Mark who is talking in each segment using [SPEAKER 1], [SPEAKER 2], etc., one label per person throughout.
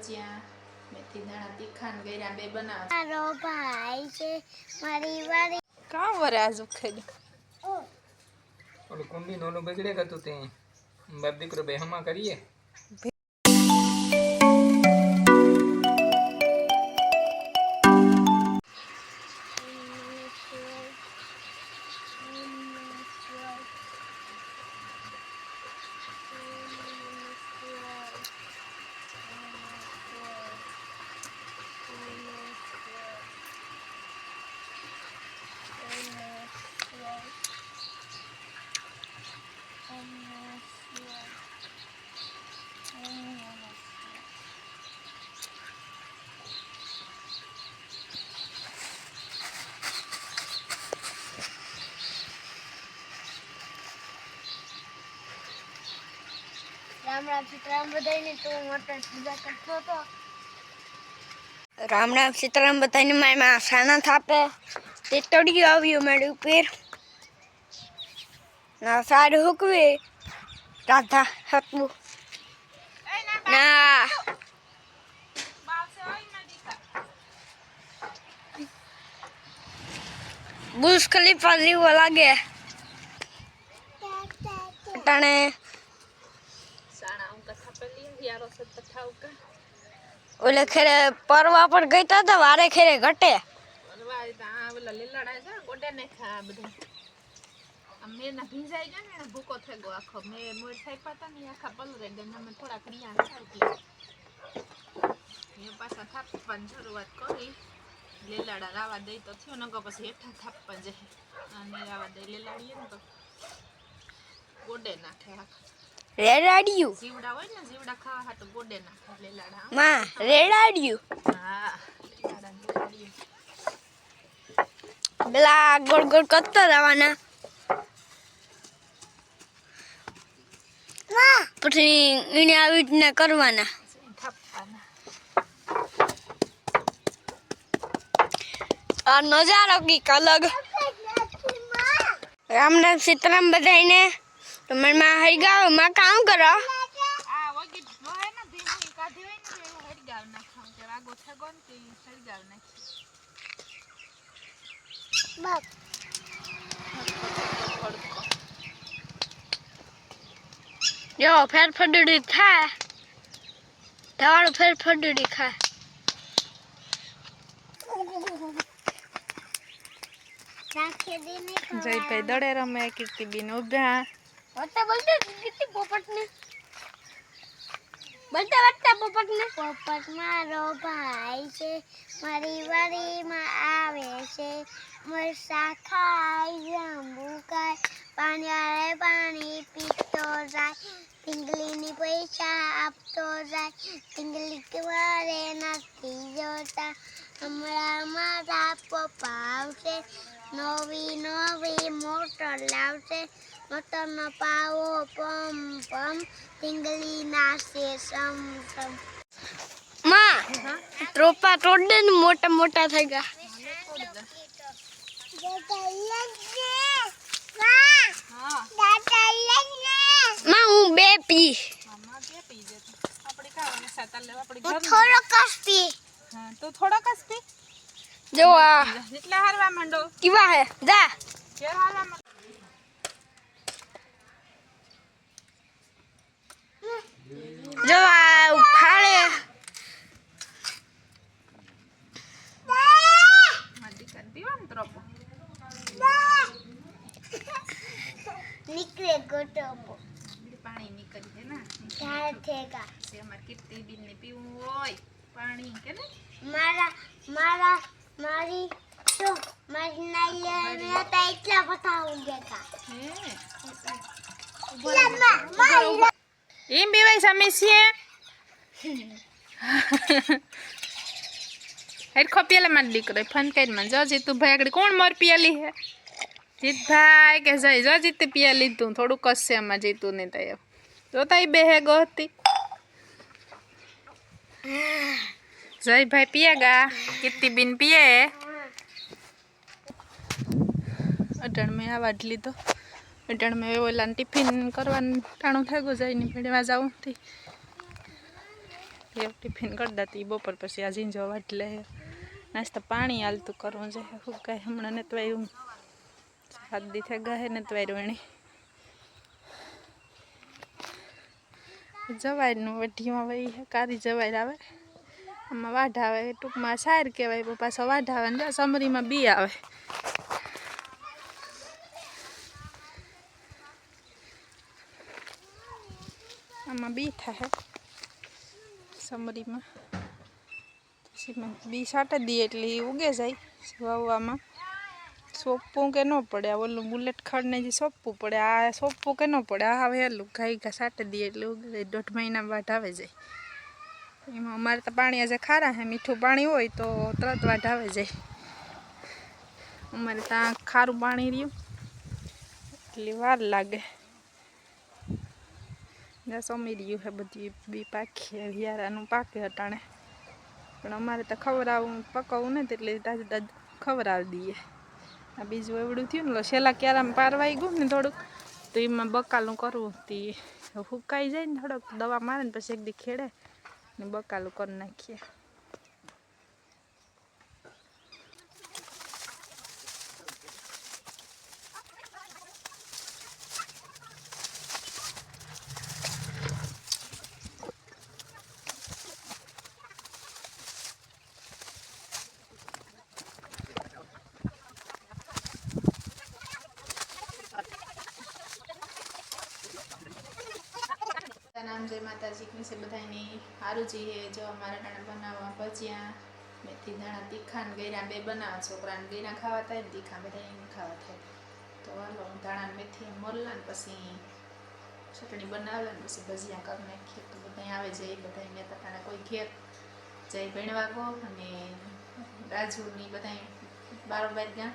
[SPEAKER 1] ભજીયા મેથી દાણા તીખા ને ગયરા બે બનાવ
[SPEAKER 2] મારો ભાઈ છે મારી વારી
[SPEAKER 1] કાં વરે આજુ ખાઈ
[SPEAKER 3] ઓલું કુંડી નોનું બગડે ગતું તે બાપ દીકરો બે હમા કરીએ
[SPEAKER 2] રામ રામ સીતારામ બધાને તો મોટર પૂજા કરતો હતો
[SPEAKER 4] રામ રામ સીતારામ બધાને મારા સાના થાપે તે તળિયું આવ્યું મારી ઉપર ના સારું હુકવી રાધા હકવું ના બુશ ખલીફા જેવો લાગે અટાણે ઓલે ખેરે પરવા પર ગઈ તા તો વારે ખેરે ઘટે
[SPEAKER 1] અરવા આ ઓલા લીલાડા છે ને ગોડે ને ખા બધું આમ મેં ના ભીંજાઈ ગયા ને એને ભૂકો થઈ ગયો આખો મેં મોર થઈ પાતા ને ઈ આખા પલરે ગયા ને અમે થોડા ક્રિયા હતા એટલે મેં પાછા થાપવાની શરૂઆત કરી લીલાડા રાવા દઈ તો થયો નગર પછી હેઠા થાપવા જશે અને રાવા દઈ લીલાડીએ ને તો ગોડે નાખે આખા
[SPEAKER 4] રેડાડ્યું.
[SPEAKER 1] જીવડા હોય ને જીવડા ખાવા હાટુ ગોડે નાખે લીલાડા.
[SPEAKER 4] માં રેડાડ્યું.
[SPEAKER 1] હા ને
[SPEAKER 4] ગોળ ગોળ કરતા જવાના પછી એને આવી રીતના કરવાના. આ નજારો કંઈક અલગ. રામ રામ સીતારામ બધાને તમારમાં હરિગાવમાં કામ કરો
[SPEAKER 1] આ વગી લોહે ને ભીની કાઢી હોય ને તો એવું હળગાવ નાખાવ કે રાગો થગો ને તે હળગાવ નાખી
[SPEAKER 2] બાપ
[SPEAKER 4] જો ફેર ફડડી થાય તમારું ફેર ફડડી ખાય
[SPEAKER 2] રાખી દીને
[SPEAKER 1] જયભાઈ દડે રમે કીર્તિબેન ઉભ્યા
[SPEAKER 4] બોલતા બોલતા કેટલી પોપટ ને બોલતા બોલતા પોપટ ને
[SPEAKER 2] પોપટ મારો ભાઈ છે, મારી વાડીમાં આવે છે. મરસા ખાય જાંબુ ખાય પાણી પાણી પીતો જાય. પિંગલીની પૈસા આપતો જાય. પિંગલી વારે નથી જોતા. હમણાં મારા પપ્પા આવશે. નવી નવી મોટર લાવશે. મોટરનો પાવો પમ પમ પિંગલી નાશે સમ
[SPEAKER 4] સમમાં ટ્રોપા તોડ દે ને મોટા મોટા થઈ ગયા.
[SPEAKER 1] હા
[SPEAKER 4] માં હું બે પી.
[SPEAKER 1] થોડોક કે પી. તો થોડોક જ પી?
[SPEAKER 4] જો આ.
[SPEAKER 1] જેટલા હારવા માંડો?
[SPEAKER 4] કેવા હે? જા.
[SPEAKER 1] ઘેર હારવા
[SPEAKER 4] જો આ ઉફાળે
[SPEAKER 1] મારી દીકરાને પીવાનું ત્રોપો
[SPEAKER 2] નીકળે ગોટો
[SPEAKER 1] પાણી નીકળી હે ના
[SPEAKER 2] ધાર થેગા
[SPEAKER 1] છે અમારે કીર્તિબેન ને પીવું હોય પાણી કે ને
[SPEAKER 2] મારા મારા મારી તો મારી નાઈ હતા એટલા બતાવું ગયા
[SPEAKER 1] હે ఏం బీవై సమస్య अरे खपियाला मारली करे फ़ोन कर मन जो जीतू भाई आगे कौन पिया पियाली है जीत भाई के जाए जो जीत पियाली तू थोड़ू कसे अमा जीतू ने तय जो ताई बेहे गोती जय भाई पिएगा कितनी बिन पिए अटण में आवाज़ लीधो અઢાણ મેં ઓલા ટિફિન કરવાનું ટાણું થઈ ગયું જઈને ભેળવા જાઉં થી એવું ટિફિન કરી દેતી બપોર પછી આ ઝીંઝો વાટ લે. નાસ્તા પાણી હાલતું કરવું છે. શું કાંઈ હમણાં ને વાયું હાથ દી થઈ ગયા ને વાયરું એણે. જવાયરનું વઢીમાં વહી કારી જવાય આવે. આમાં વાઢ આવે. ટૂંકમાં સાર કહેવાય પાછો વાઢ આવે ને સમરીમાં બી આવે. આમાં બી થાય સમરીમાં પછી બી સાટે દઈએ એટલે ઈ ઉગે જાય વાવવામાં સોંપવું કે ન પડે? આ ઓલું બુલેટ ખડને જે સોંપવું પડે, આ સોંપવું કે ન પડે? આ હવે હેલું ઘાઈ ઘા સાટે દઈએ એટલે ઉગે જાય. દોઢ મહિના વાઢ આવે જાય. એમાં અમારે તો પાણી આજે ખારા છે મીઠું પાણી હોય તો તરત વાઢ આવે જાય. અમારે ત્યાં ખારું પાણી રહ્યું. એટલે વાર લાગે. ને સમી રહ્યું છે બધી બી પાકી વિયારાનું પાકે હટાણે પણ અમારે તો ખવડાવવું પકવવું નથી એટલે તાજું તાજ ખવડાવી દઈએ આ બીજું એવડું થયું ને છેલ્લા ક્યારામાં પારવાઈ ગયું ને થોડુંક તો એમાં બકાલું કરવું તે હુકાઈ જાય ને થોડોક દવા મારે ને પછી એક દી ખેડે ને બકાલું કરી નાખીએ
[SPEAKER 5] નામ જય માતાજી કૃષ્ણ બધાની સારું જઈએ જો અમારા ટાણા બનાવવા ભજીયા, મેથી દાણા તીખા ને ગૈરા બે બનાવે, છોકરાને ગૈરા ખાવા થાય ને તીખા બધા એને ખાવા થાય. તો હાલો દાણા મેથી મોરલા ને પછી ચટણી બનાવે ને પછી ભજીયા કરી નાખીએ. તો બધા આવે જાય, બધા મેં ટાણા કોઈ ઘેર જઈ ભણવા ગો અને રાજુની બધા બારોબાર ગયા.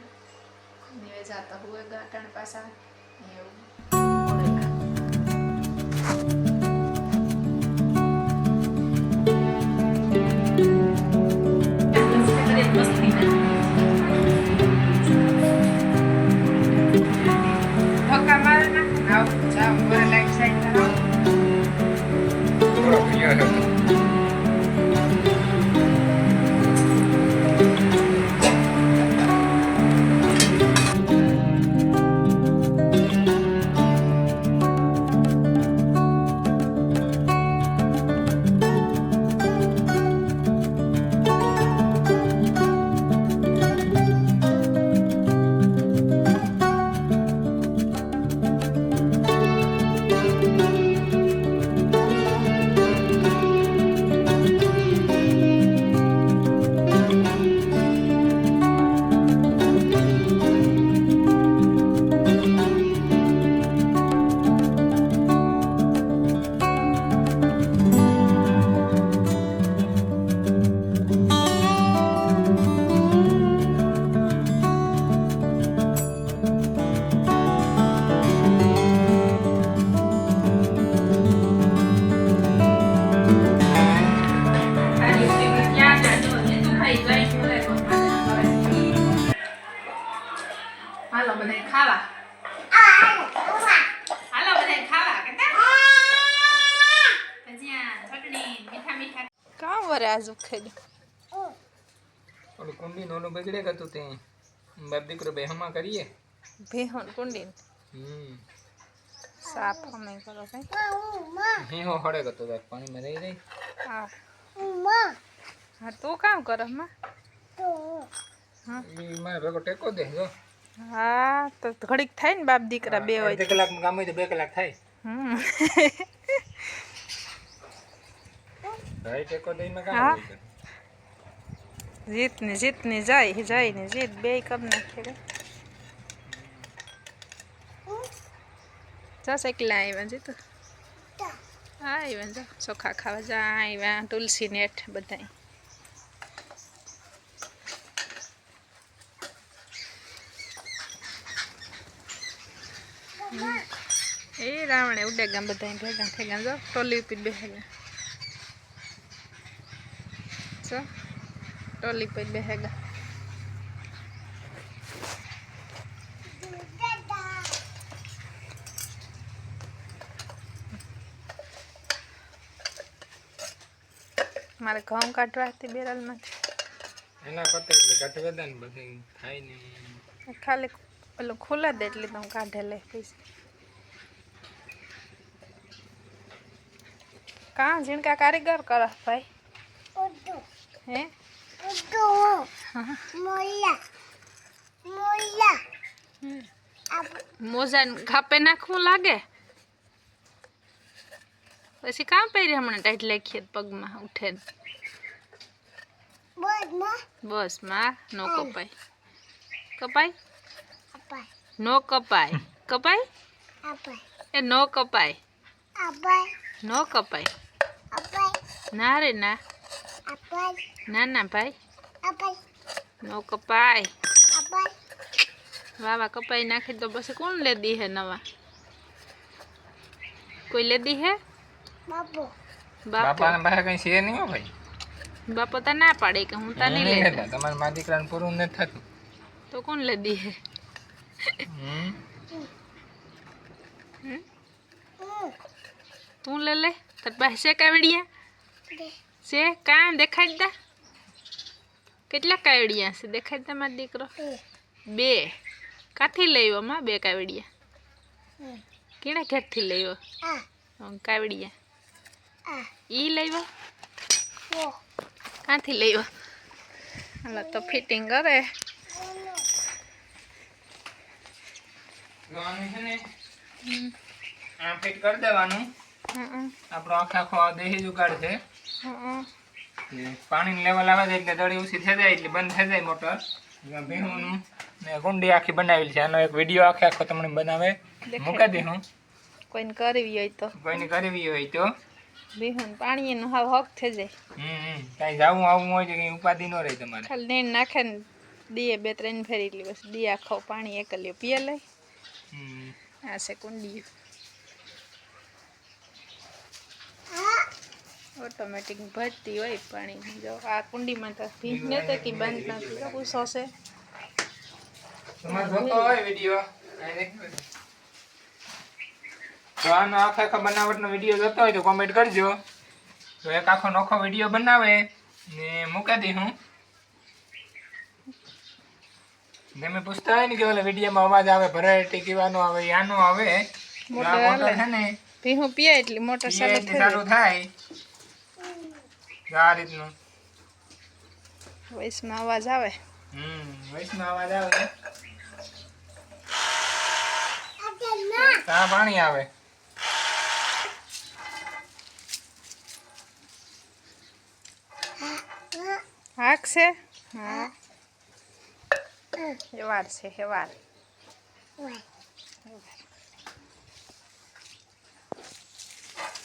[SPEAKER 5] ને જાતા હોય ગાટણ ને એવું
[SPEAKER 1] કામ વરે આજુ ખાઈ
[SPEAKER 3] ઓલું કુંડી નોનું બગડે ગતું તે બાપ દીકરો બે હમા કરીએ
[SPEAKER 1] ભેહોન કુંડી
[SPEAKER 3] હમ
[SPEAKER 1] સાફ અમે કરો કઈ
[SPEAKER 3] હિંહો હળે ગતો બાપ પાણીમાં રહી રહી
[SPEAKER 1] હા હા તું કામ કરો માં
[SPEAKER 3] ઈ મારે ભેગો ટેકો દે જો
[SPEAKER 1] હા તો ઘડીક થાય ને બાપ દીકરા બે હોય
[SPEAKER 3] અડધી કલાકનું કામ હોય તો બે કલાક થાય
[SPEAKER 1] હમ
[SPEAKER 3] ભાઈ ટેકો દઈને
[SPEAKER 1] હા.
[SPEAKER 3] કામ
[SPEAKER 1] જીત ને જીત ને જાય જાય ને જીત બે કર નાખે જા એકલા આવ્યા જીત હા આવ્યા જા ચોખા ખાવા જા આવ્યા તુલસી નેઠ બધા એ રાવણે ઉડે ગામ બધા ભેગા થઈ ગયા જો ટોલી ઉપર બેસી જો ટોલી પર બેસી મારે ઘઉં કાઢવા હતી બેરલમાંથી
[SPEAKER 3] એના પતે એટલે કાઢવા દે ને બધી થાય ને
[SPEAKER 1] ખાલી પેલું ખુલ્લા દે એટલે તો હું કાઢે લે પૈસા. કાં ઝીણકા કારીગર કરો ભાઈ?
[SPEAKER 2] ઉડ્ડુ
[SPEAKER 1] હે
[SPEAKER 2] ઉડ્ડુ મોલા મોલા આપ
[SPEAKER 1] મોજા ખાપે નાખવું લાગે પછી કાં પહેરી હમણાં ટાઈટ લખીએ પગમાં ઉઠે ને
[SPEAKER 2] બોલ માં
[SPEAKER 1] બસ માં નો કપાય કપાય
[SPEAKER 2] અપાય
[SPEAKER 1] નો કપાય કપાય
[SPEAKER 2] અપાય
[SPEAKER 1] એ નો કપાય
[SPEAKER 2] અપાય
[SPEAKER 1] નો કપાય
[SPEAKER 2] અપાય
[SPEAKER 1] ના રે ના
[SPEAKER 2] અપાય
[SPEAKER 1] ના ના ભાઈ
[SPEAKER 2] અપાય
[SPEAKER 1] નો કપાય
[SPEAKER 2] અપાય
[SPEAKER 1] વાવા કપાઈ નાખી તો પછી કોણ લે દી હે નવા કોઈ લે દી હે
[SPEAKER 2] બાબુ
[SPEAKER 1] બાપો
[SPEAKER 3] બાપાને પાસે કઈ છે નહીં હો ભાઈ
[SPEAKER 1] બાપો તો ના પાડે કે હું તને
[SPEAKER 3] નહીં
[SPEAKER 1] લે
[SPEAKER 3] લેતા. તમારા મા દીકરાને પૂરું નથી થતું
[SPEAKER 1] તો કોણ લે દી હે
[SPEAKER 3] હમ
[SPEAKER 2] હમ
[SPEAKER 1] તું લે લે તાર પાસે કાવડિયા
[SPEAKER 2] દે
[SPEAKER 1] છે? કાં દેખાડતા કેટલા કાવડિયા છે? દેખાડતા મારો દીકરો. બે. કાથી લઈવો માં બે કાવડિયા? કેણા ઘેરથી લઈવો? કાવડિયા.
[SPEAKER 2] આ.
[SPEAKER 1] ઈ લઈવો? કાંથી લઈવો? હાલો તો ફિટિંગ કરે.
[SPEAKER 3] આ ફિટ કરી દેવાનું. આપણો આખા આખો દેહી જુગાડ છે પાણીની લેવલ આવે છે એટલે દળી ઓછી થઈ જાય એટલે બંધ થઈ જાય મોટર. ભીનું ને કુંડી આખી બનાવેલી છે. આનો એક વીડિયો આખે આખો તમને બનાવે. મૂકી દઉં
[SPEAKER 1] કોઈને કરવી હોય તો.
[SPEAKER 3] કોઈને કરવી હોય તો.
[SPEAKER 1] બિહુન પાણીનું હાવ હક થઈ જાય.
[SPEAKER 3] હમ કાંઈ જાવું આવું હોય તો કંઈ ઉપાધિ ન રહે તમારે.
[SPEAKER 1] ખાલી નેણ નાખે ને દીએ બે ત્રણ ફેરી એટલી બસ દી આખો પાણી એક લ્યો પીએ લઈ
[SPEAKER 3] હમ.
[SPEAKER 1] આ છે કુંડિયું. ઓટોમેટિક ભરતી હોય પાણી જો આ કુંડીમાં તો ભીંજ ને તો કે બંધ નથી. તો પૂછો છે
[SPEAKER 3] તમારે જોતો હોય વીડિયો તો આનો આખા આખા બનાવટનો વીડિયો જોતો હોય તો કોમેન્ટ કરજો. તો એક આખો નોખો વીડિયો બનાવે ને મૂકી દઈ હું. તમે પૂછતા હોય ને કે ઓલા વિડીયોમાં અવાજ આવે ભરાટી કેવાનો આવે આનો આવે.
[SPEAKER 1] મોટર
[SPEAKER 3] છે ને
[SPEAKER 1] ભીહું પીએ એટલે મોટર ચાલુ
[SPEAKER 3] થાય. આ રીતનું.
[SPEAKER 1] જાય અવાજ આવે?
[SPEAKER 3] હમ વૈષ્ણવ અવાજ આવે ત્યાં પાણી આવે?
[SPEAKER 1] હાક છે? હા. હેવાર છે હેવાર.
[SPEAKER 2] ઓય.